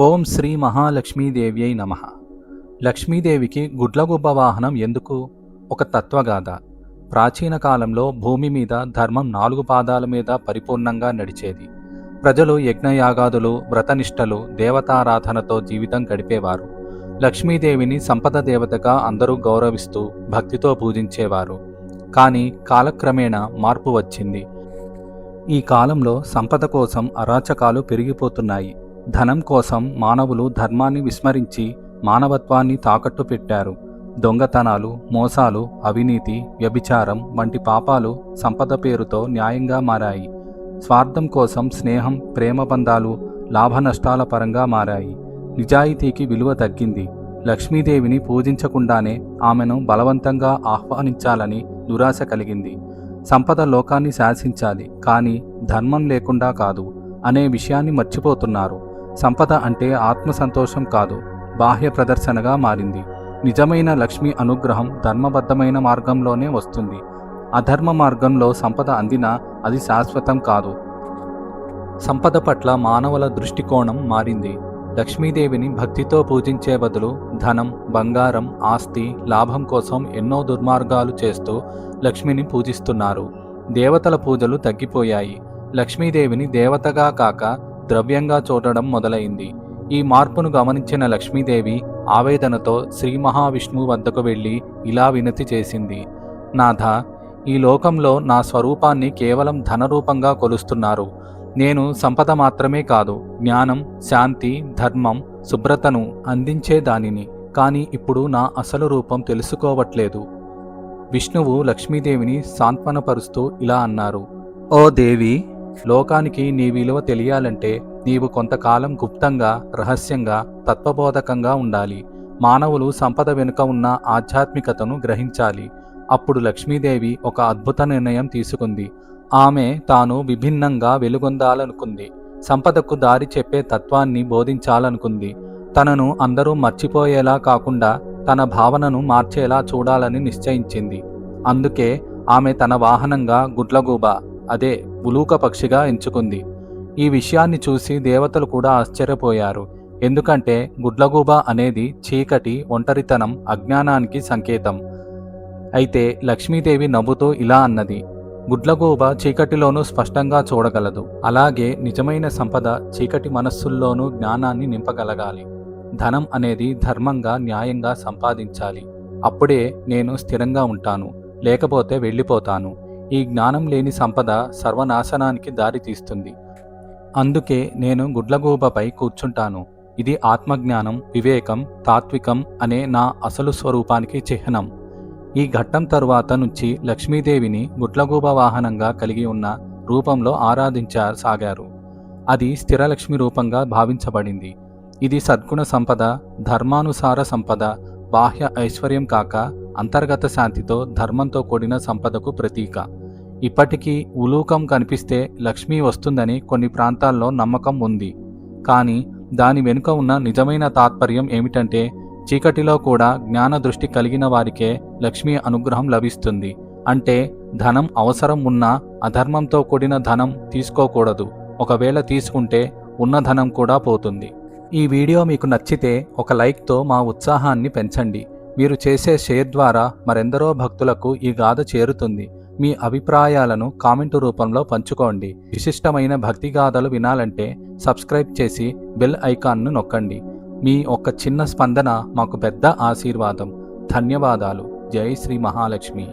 ఓం శ్రీ మహాలక్ష్మీదేవ్యై నమ. లక్ష్మీదేవికి గుడ్లగుబ్బ వాహనం ఎందుకు? ఒక తత్వగాథ. ప్రాచీన కాలంలో భూమి మీద ధర్మం నాలుగు పాదాల మీద పరిపూర్ణంగా నడిచేది. ప్రజలు యజ్ఞయాగాదులు వ్రతనిష్టలు దేవతారాధనతో జీవితం గడిపేవారు. లక్ష్మీదేవిని సంపద దేవతగా అందరూ గౌరవిస్తూ భక్తితో పూజించేవారు. కానీ కాలక్రమేణా మార్పు వచ్చింది. ఈ కాలంలో సంపద కోసం అరాచకాలు పెరిగిపోతున్నాయి. ధనం కోసం మానవులు ధర్మాన్ని విస్మరించి మానవత్వాన్ని తాకట్టు పెట్టారు దొంగతనాలు మోసాలు అవినీతి వ్యభిచారం వంటి పాపాలు సంపద పేరుతో న్యాయంగా మారాయి. స్వార్థం కోసం స్నేహం ప్రేమ బంధాలు లాభనష్టాల పరంగా మారాయి. నిజాయితీకి విలువ తగ్గింది. లక్ష్మీదేవిని పూజించకుండానే ఆమెను బలవంతంగా ఆహ్వానించాలని దురాశ కలిగింది. సంపద లోకాన్ని శాసించాలి కానీ ధర్మం లేకుండా కాదు అనే విషయాన్ని మర్చిపోతున్నారు. సంపద అంటే ఆత్మ సంతోషం కాదు బాహ్య ప్రదర్శనగా మారింది. నిజమైన లక్ష్మి అనుగ్రహం ధర్మబద్ధమైన మార్గంలోనే వస్తుంది. అధర్మ మార్గంలో సంపద అందినా అది శాశ్వతం కాదు. సంపద పట్ల మానవుల దృష్టికోణం మారింది. లక్ష్మీదేవిని భక్తితో పూజించే బదులు ధనం బంగారం ఆస్తి లాభం కోసం ఎన్నో దుర్మార్గాలు చేస్తూ లక్ష్మిని పూజిస్తున్నారు. దేవతల పూజలు తగ్గిపోయాయి. లక్ష్మీదేవిని దేవతగా కాక ద్రవ్యంగా చూడడం మొదలైంది. ఈ మార్పును గమనించిన లక్ష్మీదేవి ఆవేదనతో శ్రీ మహావిష్ణువు వద్దకు వెళ్ళి ఇలా వినతి చేసింది. నాథ ఈ లోకంలో నా స్వరూపాన్ని కేవలం ధనరూపంగా కొలుస్తున్నారు. నేను సంపద మాత్రమే కాదు జ్ఞానం శాంతి ధర్మం శుభ్రతను అందించే దానిని. కానీ ఇప్పుడు నా అసలు రూపం తెలుసుకోవట్లేదు. విష్ణువు లక్ష్మీదేవిని సాంత్వనపరుస్తూ ఇలా అన్నారు. ఓ దేవి లోకానికి నీ విలువ తెలియాలంటే నీవు కొంతకాలం గుప్తంగా రహస్యంగా తత్వబోధకంగా ఉండాలి. మానవులు సంపద వెనుక ఉన్న ఆధ్యాత్మికతను గ్రహించాలి. అప్పుడు లక్ష్మీదేవి ఒక అద్భుత నిర్ణయం తీసుకుంది. ఆమె తాను విభిన్నంగా వెలుగొందాలనుకుంది. సంపదకు దారి చెప్పే తత్వాన్ని బోధించాలనుకుంది. తనను అందరూ మర్చిపోయేలా కాకుండా తన భావనను మార్చేలా చూడాలని నిశ్చయించింది. అందుకే ఆమె తన వాహనంగా గుడ్లగూబ అదే ఉలూక పక్షిగా ఎంచుకుంది. ఈ విషయాన్ని చూసి దేవతలు కూడా ఆశ్చర్యపోయారు. ఎందుకంటే గుడ్లగూబ అనేది చీకటి ఒంటరితనం అజ్ఞానానికి సంకేతం. అయితే లక్ష్మీదేవి నవ్వుతూ ఇలా అన్నది గుడ్లగూబ చీకటిలోనూ స్పష్టంగా చూడగలదు. అలాగే నిజమైన సంపద చీకటి మనస్సుల్లోనూ జ్ఞానాన్ని నింపగలగాలి. ధనం అనేది ధర్మంగా న్యాయంగా సంపాదించాలి. అప్పుడే నేను స్థిరంగా ఉంటాను. లేకపోతే వెళ్ళిపోతాను. ఈ జ్ఞానం లేని సంపద సర్వనాశనానికి దారితీస్తుంది. అందుకే నేను గుడ్లగూబపై కూర్చుంటాను. ఇది ఆత్మజ్ఞానం వివేకం తాత్వికం అనే నా అసలు స్వరూపానికి చిహ్నం. ఈ ఘట్టం తరువాత నుంచి లక్ష్మీదేవిని గుడ్లగూబ వాహనంగా కలిగి ఉన్న రూపంలో ఆరాధించసాగారు. అది స్థిరలక్ష్మి రూపంగా భావించబడింది. ఇది సద్గుణ సంపద ధర్మానుసార సంపద బాహ్య ఐశ్వర్యం కాక అంతర్గత శాంతితో ధర్మంతో కూడిన సంపదకు ప్రతీక. ఇప్పటికీ ఉలూకం కనిపిస్తే లక్ష్మి వస్తుందని కొన్ని ప్రాంతాల్లో నమ్మకం ఉంది. కానీ దాని వెనుక ఉన్న నిజమైన తాత్పర్యం ఏమిటంటే చీకటిలో కూడా జ్ఞాన దృష్టి కలిగిన వారికే లక్ష్మీ అనుగ్రహం లభిస్తుంది. అంటే ధనం అవసరం ఉన్నా అధర్మంతో కూడిన ధనం తీసుకోకూడదు. ఒకవేళ తీసుకుంటే ఉన్న ధనం కూడా పోతుంది. ఈ వీడియో మీకు నచ్చితే ఒక లైక్తో మా ఉత్సాహాన్ని పెంచండి. మీరు చేసే షేర్ ద్వారా మరెందరో భక్తులకు ఈ గాథ చేరుతుంది. మీ అభిప్రాయాలను కామెంటు రూపంలో పంచుకోండి. విశిష్టమైన భక్తి గాథలు వినాలంటే సబ్స్క్రైబ్ చేసి బెల్ ఐకాన్ను నొక్కండి. మీ ఒక్క చిన్న స్పందన మాకు పెద్ద ఆశీర్వాదం. ధన్యవాదాలు. జై శ్రీ మహాలక్ష్మి.